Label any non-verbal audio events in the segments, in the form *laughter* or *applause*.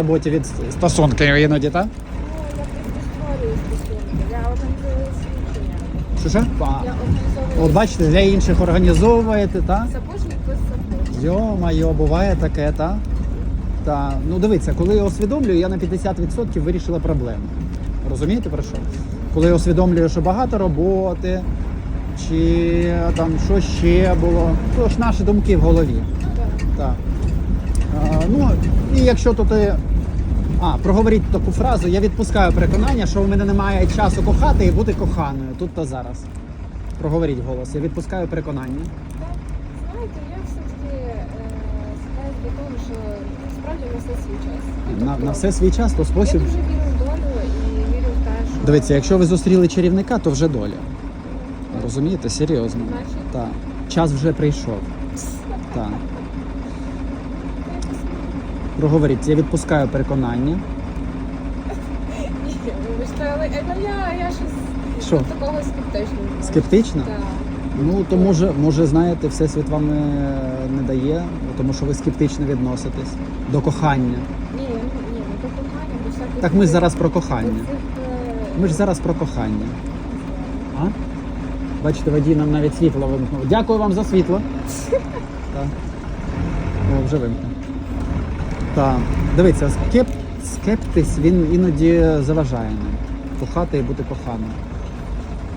роботі від стосунки іноді, так? Що що? От бачите, для інших організовуєте, так? сапожник без сапог. Йо-майо, буває таке, та? Та. Ну дивіться, коли я усвідомлюю, я на 50% вирішила проблему. Розумієте про що? Коли я усвідомлюю, що багато роботи, чи там що ще було, то ж наші думки в голові. Так. А, ну, і якщо тут. і- А, проговоріть таку фразу, я відпускаю переконання, що у мене немає часу кохати і бути коханою тут та зараз. Проговоріть голос, я відпускаю переконання. Так, знаєте, я все ж таки е, до того, що справді на все свій час. На, на все свій час, то Я спосіб. дуже вірю в долю і вірю в те, що... Дивіться, якщо ви зустріли чарівника, то вже доля. Розумієте? Серйозно. Значить? Так. Час вже прийшов. *laughs* Так. Проговоріть, я відпускаю переконання. Ні, Вибачте, але е, ну, я, я щось Що? такого скептично. Скептично? Так. Ну, то може, може, знаєте, Всесвіт вам е, не дає, тому що ви скептично відноситесь до кохання. Ні, ну, ні, ну, до кохання, до всяких... Так ми ж зараз про кохання. е, Ми ж зараз про кохання. А? Бачите, водій нам навіть світло вимкнув. Дякую вам за світло. *laughs* Так. О, вже вимкнув. Так. Дивіться, скеп... скептис він іноді заважає нам. Кохати і бути коханим.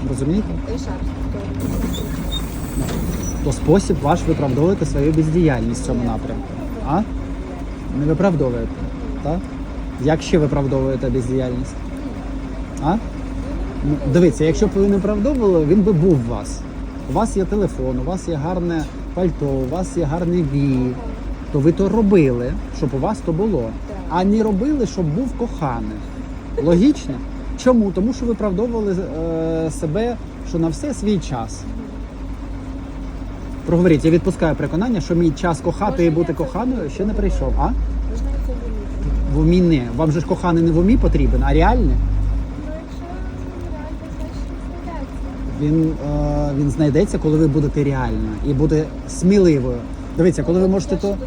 Розумієте? То спосіб ваш виправдовувати свою бездіяльність в цьому напрямку. А? Не виправдовуєте. Так? Як ще виправдовуєте бездіяльність? А? Ну, дивіться, якщо б ви не виправдовували, він би був у вас. У вас є телефон, у вас є гарне пальто, у вас є гарний вік. То ви то робили, щоб у вас то було. А не робили, щоб був коханий. Логічно? Чому? Тому що виправдовували е, себе, що на все свій час. Проговоріть, я відпускаю переконання, що мій час кохати і бути коханою ще не прийшов. А? В умі не. Вам же ж коханий не в умі потрібен, а реальний. Ну. Він, е, він знайдеться, коли ви будете реальна і буде сміливою. Дивіться, коли ви можете то.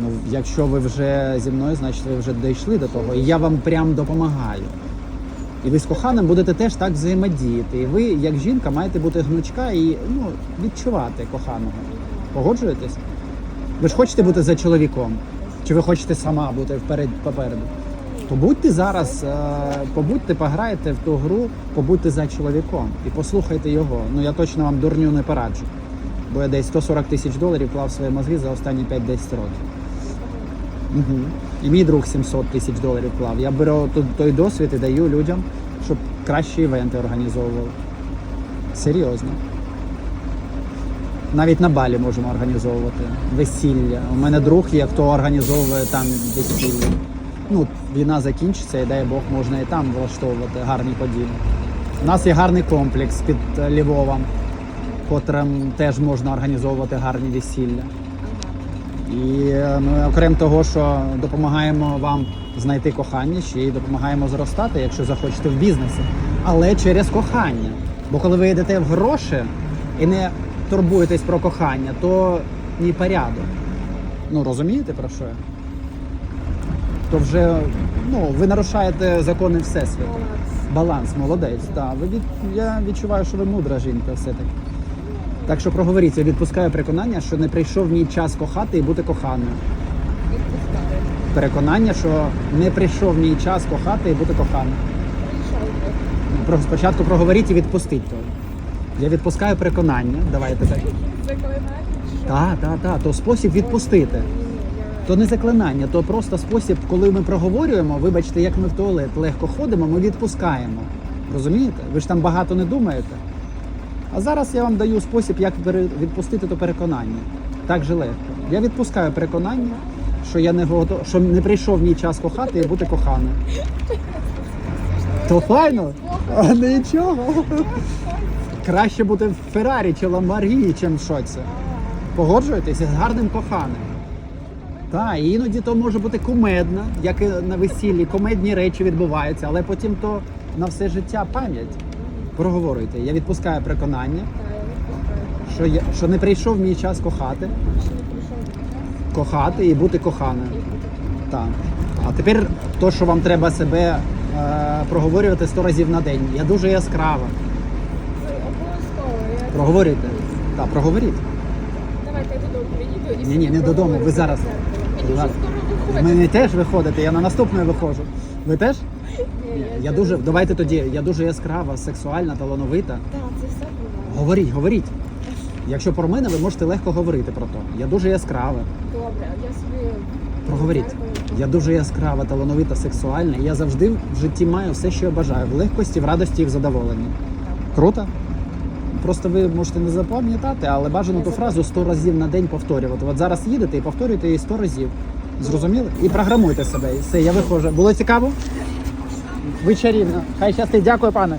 Ну, якщо ви вже зі мною, значить ви вже дійшли до того. І я вам прям допомагаю. І ви з коханим будете теж так взаємодіяти. І ви, як жінка, маєте бути гнучка і ну, відчувати коханого. Погоджуєтесь? Ви ж хочете бути за чоловіком? Чи ви хочете сама бути вперед попереду? То будьте зараз, е, побудьте, пограйте в ту гру, побудьте за чоловіком і послухайте його. Ну я точно вам дурню не пораджу. Бо я десь 140 тисяч доларів клав свої мозги за останні 5-10 років. Угу. І мій друг 700 тисяч доларів клав. Я беру той досвід і даю людям, щоб кращі івенти організовували. Серйозно. Навіть на балі можемо організовувати весілля. У мене друг є, хто організовує там весілля. Ну, війна закінчиться, і дай Бог, можна і там влаштовувати гарні події. У нас є гарний комплекс під Львовом, котрим теж можна організовувати гарні весілля. І е, ми, окрім того, що допомагаємо вам знайти кохання, ще й допомагаємо зростати, якщо захочете в бізнесі, але через кохання. Бо коли ви йдете в гроші і не турбуєтесь про кохання, то ні порядок. Ну розумієте про що? я? То вже ну, ви нарушаєте закони Всесвіту. Баланс. Молодець. Так, ви від... Я відчуваю, що ви мудра жінка все-таки. Так що проговоріть, я відпускаю переконання, що не прийшов мій час кохати і бути коханою. Відпускаю. Переконання, що не прийшов мій час кохати і бути коханою. Прийшов. Про спочатку проговоріть і відпустіть то. Я відпускаю переконання. Давайте так. Так, так, так. То спосіб відпустити. То не заклинання, то просто спосіб, коли ми проговорюємо, вибачте, як ми в туалет легко ходимо, ми відпускаємо. Розумієте? Ви ж там багато не думаєте. А зараз я вам даю спосіб, як відпустити то переконання. Так же легко. Я відпускаю переконання, що я не готов, що не прийшов мій час кохати і бути коханою. То файно? А, нічого. Краще бути в Феррарі чи Ламборгіні, чим шоці. Погоджуєтесь з гарним коханим. Так, іноді то може бути кумедно, як і на весіллі. Комедні речі відбуваються, але потім то на все життя пам'ять. Проговорюйте. Я відпускаю переконання, що, я, що не прийшов мій час кохати, кохати і бути коханою. Так. А тепер то, що вам треба себе е, проговорювати 100 разів на день. Я дуже яскрава. Проговорюйте. Так, проговоріть. Давайте я додому приїду і Ні-ні, не додому, ви зараз. Мені скоро Ви виходить. мені теж виходите, я на наступне виходжу. Ви теж? Ні, Я дуже, давайте тоді, я дуже яскрава, сексуальна, талановита. Так, це все буває. Говоріть, говоріть. Якщо про мене, ви можете легко говорити про то. Я дуже яскрава. Добре, я собі... Проговоріть. Я дуже яскрава, талановита, сексуальна. І я завжди в житті маю все, що я бажаю. В легкості, в радості і в задоволенні. Круто? Просто ви можете не запам'ятати, але бажано ту фразу 100 разів на день повторювати. От зараз їдете і повторюєте її 100 разів. Зрозуміли? І програмуйте себе. І все, я виходжу. Було цікаво? Ви чарівно. Хай щастить. Дякую, пане.